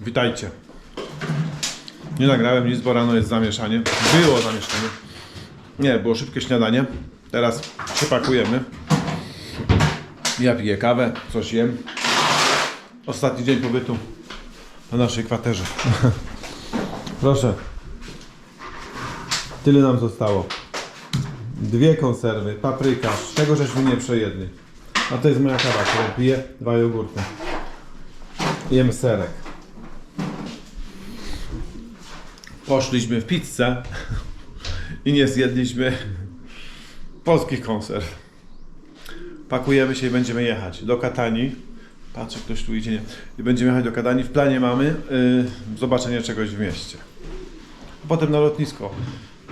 Witajcie. Nie nagrałem nic, bo rano jest zamieszanie. Było zamieszanie. Nie, było szybkie śniadanie. Teraz się pakujemy. Ja piję kawę, coś jem. Ostatni dzień pobytu na naszej kwaterze. Proszę. Tyle nam zostało. Dwie konserwy, papryka, czego żeśmy nie przejedli. A to jest moja kawa, którą piję, dwa jogurty. Jem serek. Poszliśmy w pizzę i nie zjedliśmy polskich konserw. Pakujemy się i będziemy jechać do Katani. Patrzę, ktoś tu idzie. Nie. I będziemy jechać do Katani. W planie mamy y, zobaczenie czegoś w mieście. Potem na lotnisko.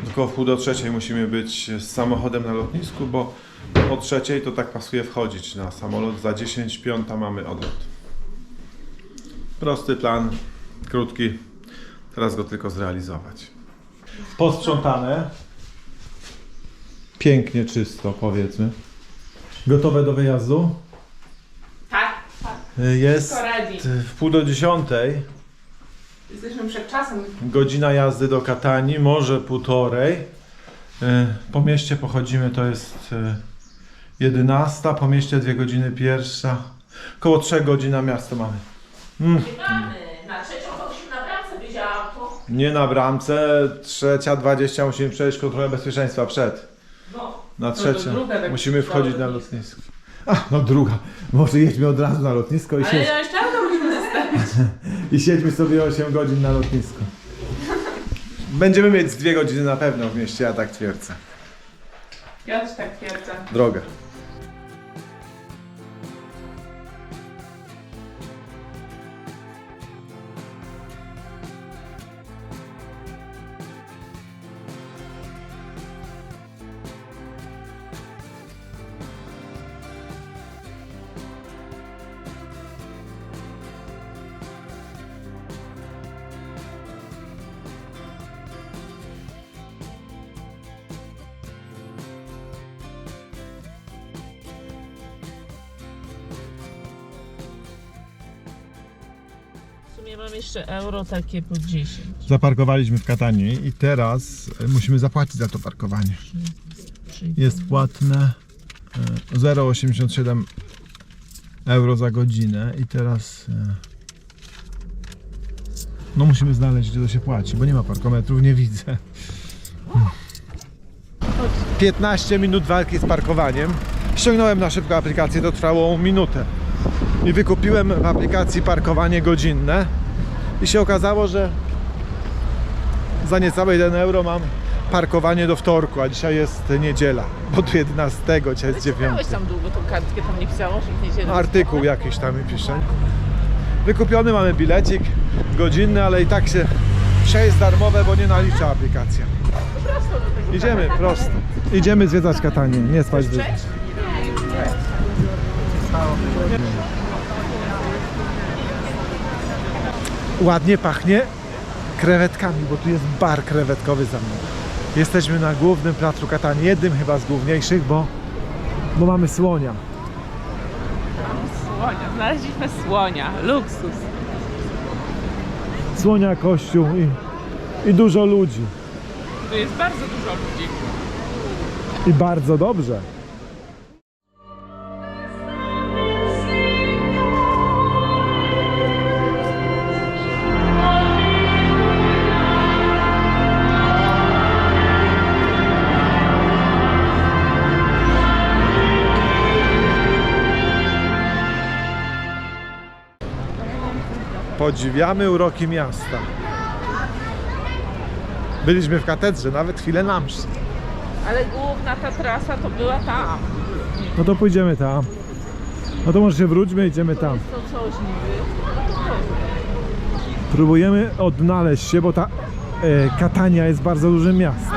Tylko w pół do trzeciej musimy być z samochodem na lotnisku, bo o trzeciej to tak pasuje wchodzić na samolot. Za 10 piąta mamy odlot. Prosty plan, krótki. Teraz go tylko zrealizować. Posprzątane. Pięknie czysto, powiedzmy. Gotowe do wyjazdu? Tak, tak. Jest ready. w pół do dziesiątej. Jesteśmy przed czasem. Godzina jazdy do Katani, może półtorej. Y, Po mieście pochodzimy, to jest y, 11, po mieście dwie godziny pierwsza. Koło 3 godzin na miasto mamy. Mm, Mamy. Na trzecią to musimy na bramce być auto. Nie na bramce, trzecia 20 musimy przejść kontrolę bezpieczeństwa przed. No. Na to trzecią tak musimy wchodzić na lotnisko. A, no druga. Może jedźmy od razu na lotnisko i, Ale siedź, ja jeszcze auto musimy zostawić. i siedźmy sobie 8 godzin na lotnisku. Będziemy mieć z dwie godziny na pewno w mieście, ja tak twierdzę. Ja też tak twierdzę. Droga. Mam jeszcze euro takie po 10. Zaparkowaliśmy w Katanie i teraz e, musimy zapłacić za to parkowanie. Jest płatne e, 0,87 euro za godzinę i teraz e, no musimy znaleźć gdzie to się płaci, bo nie ma parkometrów, nie widzę. 15 minut walki z parkowaniem. Ściągnąłem na szybko aplikację, to trwało minutę. I wykupiłem w aplikacji parkowanie godzinne. I się okazało, że za niecałe 1 euro mam parkowanie do wtorku, a dzisiaj jest niedziela, bo tu 11, dzisiaj jest 9. Miałeś tam długo tą kartkę, tam nie pisało, że w niedzielę. Artykuł jakiś tam mi pisze. Wykupiony mamy bilecik godzinny, ale i tak się jest darmowe, bo nie nalicza aplikacja. Prosto do tego. Idziemy prosto. Idziemy zwiedzać Katanię, nie spać w Cześć. Ładnie pachnie krewetkami, bo tu jest bar krewetkowy za mną. Jesteśmy na głównym placu Katani, jednym chyba z główniejszych, bo, bo mamy słonia. Słonia. Znaleźliśmy słonia. Luksus. Słonia, kościół i, i dużo ludzi. Tu jest bardzo dużo ludzi. I bardzo dobrze. Podziwiamy uroki miasta. Byliśmy w katedrze, nawet chwilę na mszy. Ale główna ta trasa to była tam. No to pójdziemy tam. No to może się wróćmy, idziemy tam. To coś niby. Próbujemy odnaleźć się, bo ta e, Katania jest bardzo dużym miastem.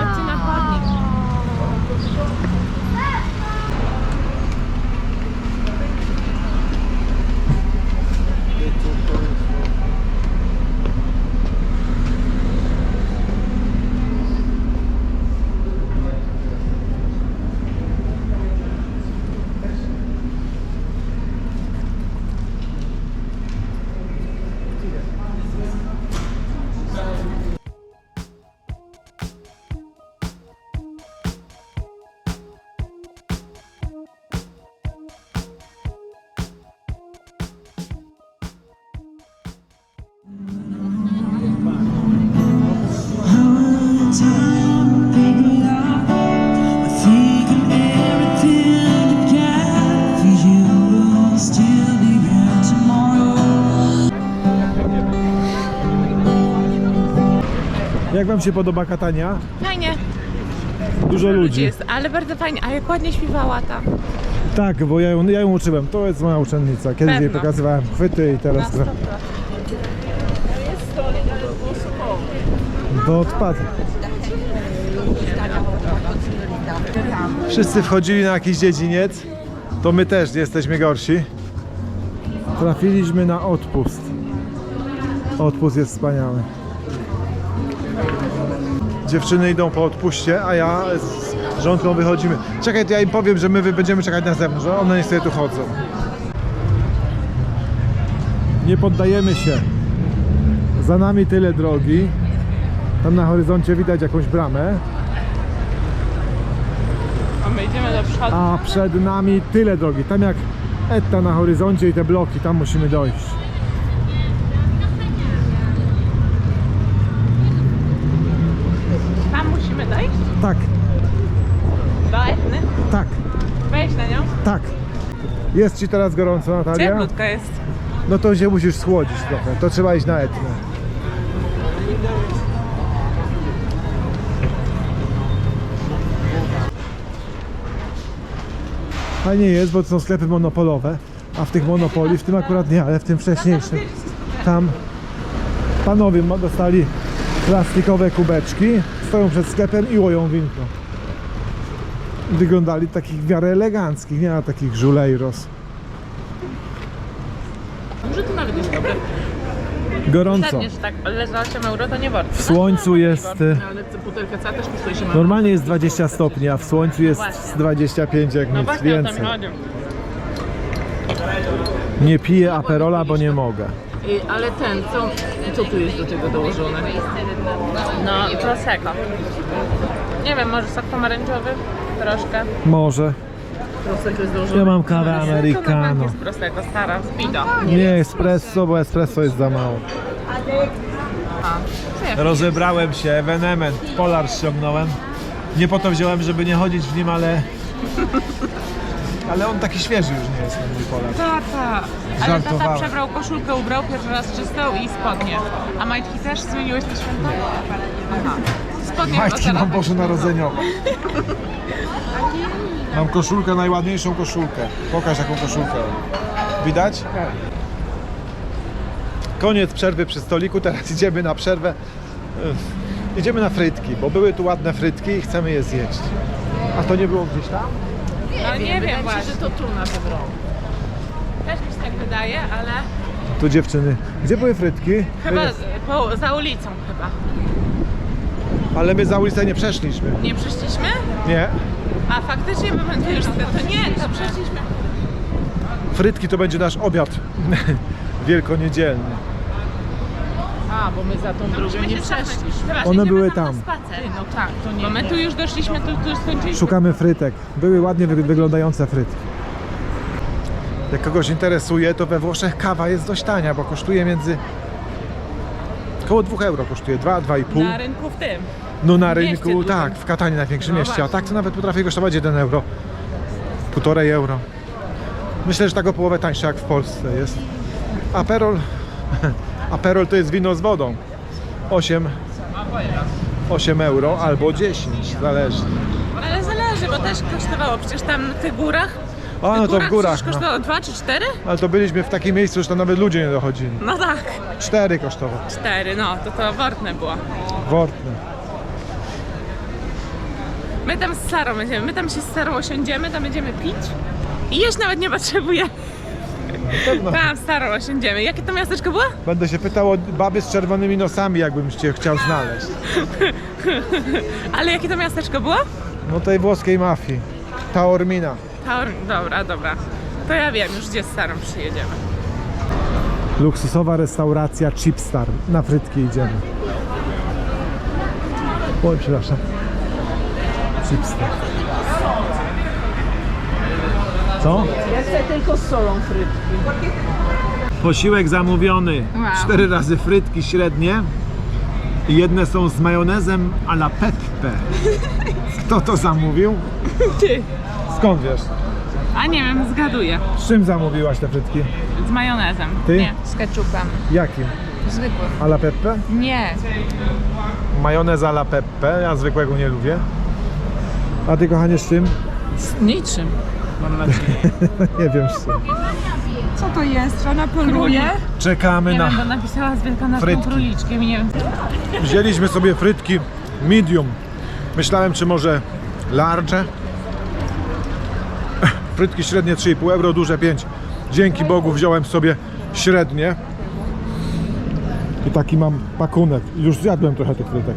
Wam się podoba Katania? Fajnie. Dużo ludzi. jest, ale bardzo fajnie. A jak ładnie śpiewała tam. Tak, bo ja ją, ja ją uczyłem. To jest moja uczennica. Kiedyś jej Pewno. pokazywałem chwyty i teraz było sucho. To odpadł. Wszyscy wchodzili na jakiś dziedziniec, to my też nie jesteśmy gorsi. Trafiliśmy na odpust. Odpust jest wspaniały. Dziewczyny idą po odpuście, a ja z żonką wychodzimy. Czekaj, to ja im powiem, że my będziemy czekać na zewnątrz, a one niestety tu chodzą. Nie poddajemy się. Za nami tyle drogi. Tam na horyzoncie widać jakąś bramę, A my idziemy do przodu. a przed nami tyle drogi. Tam jak Etta na horyzoncie i te bloki, tam musimy dojść. Tam musimy dojść? Tak, Do Etny. tak, Wejść na nią. tak. Jest ci teraz gorąco, Natalia? Cieplutka jest. No to się musisz schłodzić trochę. To trzeba iść na Etnę. Fajnie jest, bo to są sklepy monopolowe, a w tych monopoli, w tym akurat nie, ale w tym wcześniejszym, tam panowie dostali plastikowe kubeczki, stoją przed sklepem i łoją winko. Wyglądali takich w miarę eleganckich, nie ma takich żulejros. Może to nawet jest dobre. Gorąco. Pewnie, że tak, ale za 8 euro to nie warto. W słońcu jest... y, Ale butelka cała też kosztuje się. Normalnie jest 20 stopni, a w słońcu jest z 25 jak No nic właśnie o to mi więcej. chodzi. Nie piję aperola, bo nie mogę. Ale ten, co, co tu jest do tego dołożone? No i prosecco. Nie wiem, może sok pomarańczowy? Troszkę. Może. Prosecco jest dołożone. Ja mam kawę americano. jest prosecco, stara, zbita. Nie espresso, bo espresso jest za mało. Rozebrałem się, ewenement, polar ściągnąłem. Nie po to wziąłem, żeby nie chodzić w nim, ale... Ale on taki świeży już nie jest ten mój polar. Tata. Ale tata Żartowałem. przebrał koszulkę, ubrał pierwszy raz czystą i spodnie. A majtki też zmieniłeś te święta? Aha. Spodnie Majtki mam bożonarodzeniowe. Mam koszulkę, najładniejszą koszulkę. Pokaż jaką koszulkę. Widać? Koniec przerwy przy stoliku, teraz idziemy na przerwę. Ech, Idziemy na frytki, bo były tu ładne frytki i chcemy je zjeść. A to nie było gdzieś tam? No nie wiem Wydaje mi się, właśnie. że to tu na pewno. Też mi się tak wydaje, ale Tu dziewczyny. Gdzie były frytki? chyba z- po, za ulicą chyba. ale my za ulicę nie przeszliśmy. Nie przyszliśmy? Nie. A faktycznie my już to nie, to przeszliśmy. Frytki to będzie nasz obiad wielkoniedzielny. A, bo my za tą drugą nie przeszliśmy. One były tam. Spacer. No tak, to nie. Bo my tu już doszliśmy, tu, tu skończyliśmy. Szukamy frytek. Były ładnie wy- wyglądające frytki. Jak kogoś interesuje, to we Włoszech kawa jest dość tania, bo kosztuje między... Koło 2 euro kosztuje, 2, 2,5. Na rynku w tym. No na mieście rynku, dużym. tak, w Katanie największym No mieście, a tak to nawet potrafi kosztować 1 euro. Półtorej euro. Myślę, że tak o połowę tańsze jak w Polsce jest. Aperol, Aperol to jest wino z wodą. 8, 8 euro albo 10, zależy. Ale zależy, bo też kosztowało przecież tam w tych górach. A no to w górach. przecież No. kosztowało 2 czy 4? Ale to byliśmy w takim miejscu, że tam nawet ludzie nie dochodzili. No tak. 4 kosztowało. 4, no to to wartne było. Wortne. My tam z Sarą będziemy, my tam się z Sarą osiądziemy, tam będziemy pić. I jeść nawet nie potrzebujemy. Pewno. Tam Sarą osiądziemy. Jakie to miasteczko było? Będę się pytał o baby z czerwonymi nosami, jakbym cię chciał znaleźć. Ale jakie to miasteczko było? No tej włoskiej mafii. Taormina. Taur... Dobra, dobra. To ja wiem już, gdzie z Sarą przyjedziemy. Luksusowa restauracja Chipstar. Na frytki idziemy. Oj, przepraszam. Chipstar. Co? Ja chcę tylko z solą frytki. Posiłek zamówiony. Wow. Cztery razy frytki średnie. I Jedne są z majonezem a la peppe. Kto to zamówił? Ty. Skąd wiesz? A nie wiem, zgaduję. Z czym zamówiłaś te frytki? Z majonezem. Ty? Nie, z ketchupem. Jakim? Zwykły. Alla peppe? Nie. Majonez alla peppe, ja zwykłego nie lubię. A ty kochanie z czym? Z niczym, mam nadzieję. nie wiem. Co to jest? Ona poluje? Czekamy Nie na... wiem, bo napisała z wielkanocnym frytki. króliczkiem i nie wiem. Wzięliśmy sobie frytki medium. Myślałem, czy może large. Frytki średnie 3,5 euro, duże 5. Dzięki Bogu wziąłem sobie średnie. I taki mam pakunek. Już zjadłem trochę tych frytek.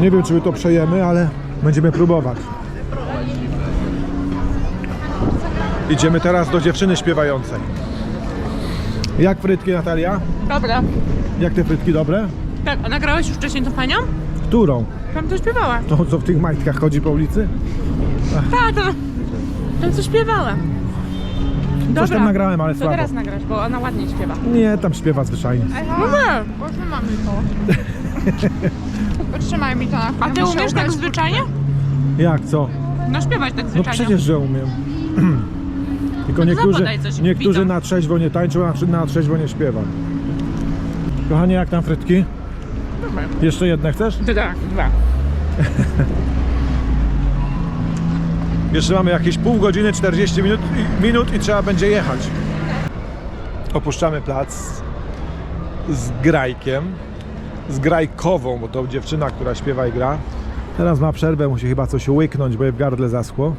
Nie wiem, czy my to przejemy, ale będziemy próbować. Idziemy teraz do dziewczyny śpiewającej. Jak frytki, Natalia? Dobra. Jak te frytki dobre? Tak, a nagrałeś już wcześniej tą panią? Którą? Tam to śpiewała. To co w tych majtkach chodzi po ulicy? Tak, to... To co śpiewała. Dobra. Coś tam nagrałem, ale To słabo. teraz nagrasz, bo ona ładnie śpiewa. Nie, tam śpiewa zwyczajnie. No nie. Potrzymaj mi to. Potrzymaj mi to na A ty umiesz tak zwyczajnie? Jak, co? No śpiewać tak No zwyczajnie. przecież, że umiem. Tylko to niektórzy, coś niektórzy na trzeźwo nie tańczą, a na trzeźwo nie śpiewa. Kochanie, jak tam frytki? Dobra. Jeszcze jedne chcesz? To tak, dwa. Jeszcze mamy jakieś pół godziny, 40 minut, i- minut i trzeba będzie jechać. Opuszczamy plac z grajkiem, z grajkową, bo to dziewczyna, która śpiewa i gra. Teraz ma przerwę, musi chyba coś łyknąć, bo jej w gardle zaschło.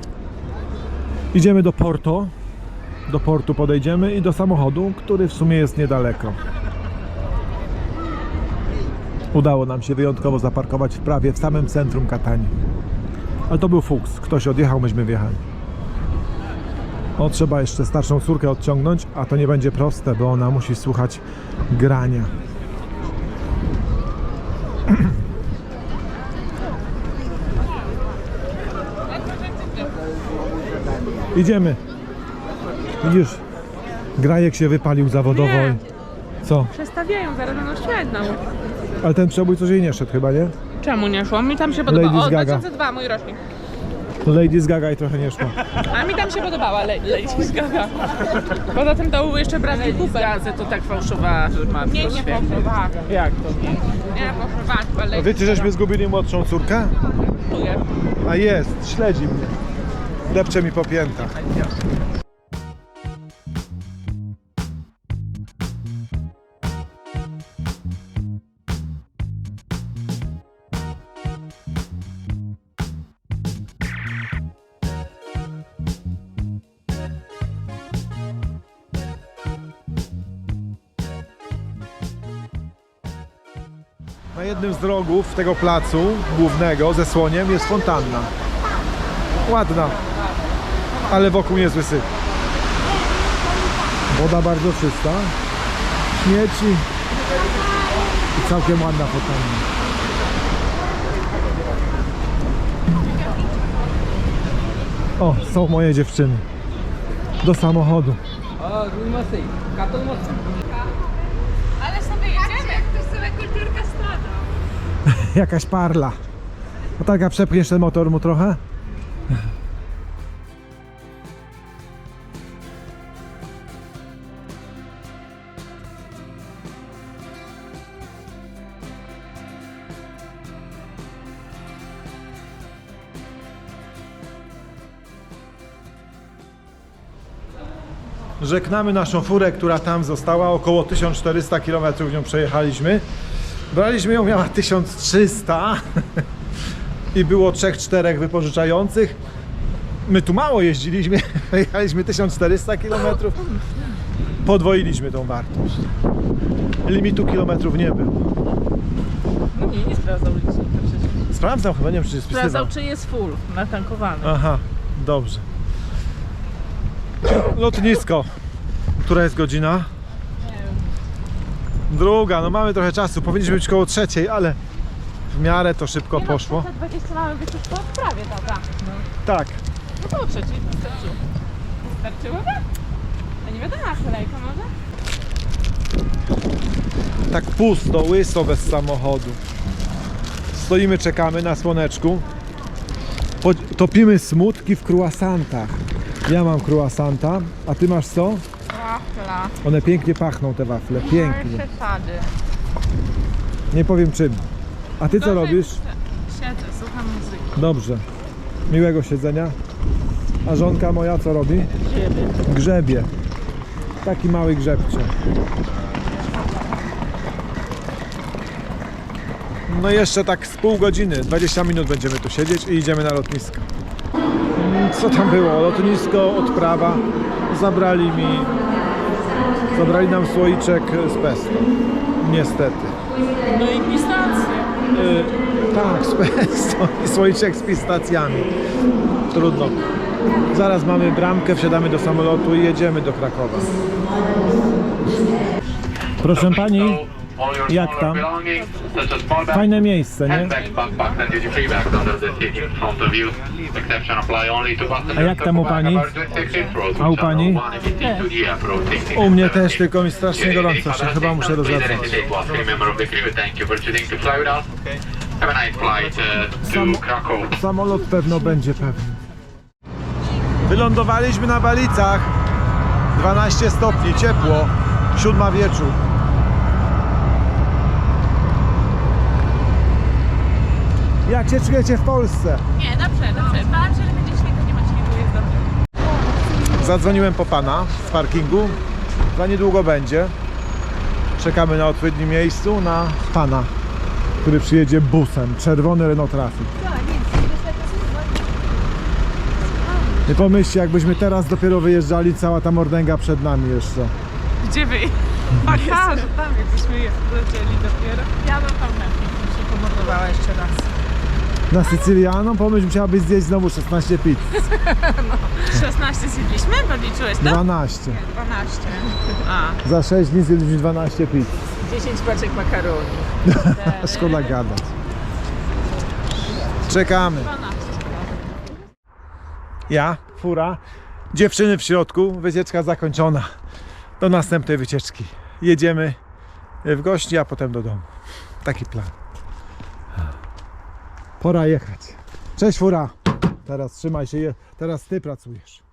Idziemy do Porto. Do portu podejdziemy i do samochodu, który w sumie jest niedaleko. Udało nam się wyjątkowo zaparkować w prawie w samym centrum Katani. Ale to był fuks. Ktoś odjechał, myśmy wjechali. O, trzeba jeszcze starszą córkę odciągnąć, a to nie będzie proste, bo ona musi słuchać grania. Idziemy. Widzisz, Grajek się wypalił zawodowo. Nie. Co? Przestawiają, zaraz będą świetną. Ale ten przebój coś jej nie szedł chyba, nie? Czemu nie szło? Mi tam się podobało. Lady O, Gaga. 2002, mój rocznik. Lady z Gaga i trochę nie szło. A mi tam się podobała La- Lady Gaga. Poza tym to był jeszcze Bradley Cooper. Gaga to tak fałszowała, że ma Nie, nie fałszowała. Jak to nie? Fałszowała, chyba A Lady wiecie, żeśmy zgubili młodszą córkę? Gaga. A jest, śledzi mnie. Depcze mi po piętach. Na jednym z rogów tego placu głównego ze słoniem jest fontanna. Ładna, ale wokół niezły syf. Woda bardzo czysta, śmieci i całkiem ładna fontanna. O, są moje dziewczyny. Do samochodu. Ale sobie jedziemy. Jak to sobie kulturka stada. Jakaś parla. No tak, a przepchniesz ten motor mu trochę? Żegnamy naszą furę, która tam została. Około 1400 km nią przejechaliśmy. Braliśmy ją, miała 1300 i było 3-4 wypożyczających. My tu mało jeździliśmy, jechaliśmy 1400 km. Podwoiliśmy tą wartość. Limitu kilometrów nie było. No nie, nie sprawdzał licznika przecież. Sprawdzam chyba, nie wiem czy jest spisywał. Sprawdzał, czy jest full, natankowany. Aha, dobrze. Lotnisko. Która jest godzina? Druga, no mamy trochę czasu. Powinniśmy być koło trzeciej, ale w miarę to szybko poszło. 20 mamy być już po odprawie, tata. Tak, No to przecież wystarczyło. Starczyłoby? A nie wiadomo, kolejka może? tak pusto, łyso bez samochodu. Stoimy, czekamy na słoneczku. Topimy smutki w croissantach. Ja mam croissanta, a ty masz co? Wafla. One pięknie pachną, te wafle. Pięknie. Przesady. Nie powiem czym. A ty co robisz? Siedzę, słucham muzyki. Dobrze. Miłego siedzenia. A żonka moja co robi? Grzebie. Taki mały grzebcie. No jeszcze tak z pół godziny, 20 minut będziemy tu siedzieć i idziemy na lotnisko. Co tam było? Lotnisko, odprawa. Zabrali mi... Zabrali nam słoiczek z pesto. Niestety. No i pistacje. Y, tak, z pesto i słoiczek z pistacjami. Trudno. Zaraz mamy bramkę, wsiadamy do samolotu i jedziemy do Krakowa. Proszę pani, jak tam? Fajne miejsce, nie? A jak tam u pani? A u pani? U mnie też, tylko mi strasznie gorąco, się chyba muszę. Sam... Krakow. Samolot pewno będzie pewny. Wylądowaliśmy na Balicach. 12 stopni, ciepło. Siódma wieczór. Jak się czujecie w Polsce? Nie, dobrze, dobrze. Bałam się, że będzie śniegu, nie ma śniegu, jest dobrze. Zadzwoniłem po pana z parkingu. Za niedługo będzie. Czekamy na odpowiednim miejscu na pana, który przyjedzie busem. Czerwony Renault Traffic. Nie pomyślcie, jakbyśmy teraz dopiero wyjeżdżali, cała ta mordęga przed nami jeszcze. Gdzie wy? Że tam jakbyśmy je lecieli dopiero. Ja bym tam bym się pomordowała jeszcze raz. Na Sycylianą pomyśl, musiałabyś zjeść znowu 16 pizz. 16 zjedliśmy? Podliczyłeś to? 12. 12. A, Za 6 dni zjedliśmy 12 pizz. 10 paczek makaroni. Szkoda gadać. Czekamy. 12. Ja, fura, dziewczyny w środku, wycieczka zakończona. Do następnej wycieczki. Jedziemy w gości, a potem do domu. Taki plan. Pora jechać. Cześć fura. Teraz trzymaj się, teraz ty pracujesz.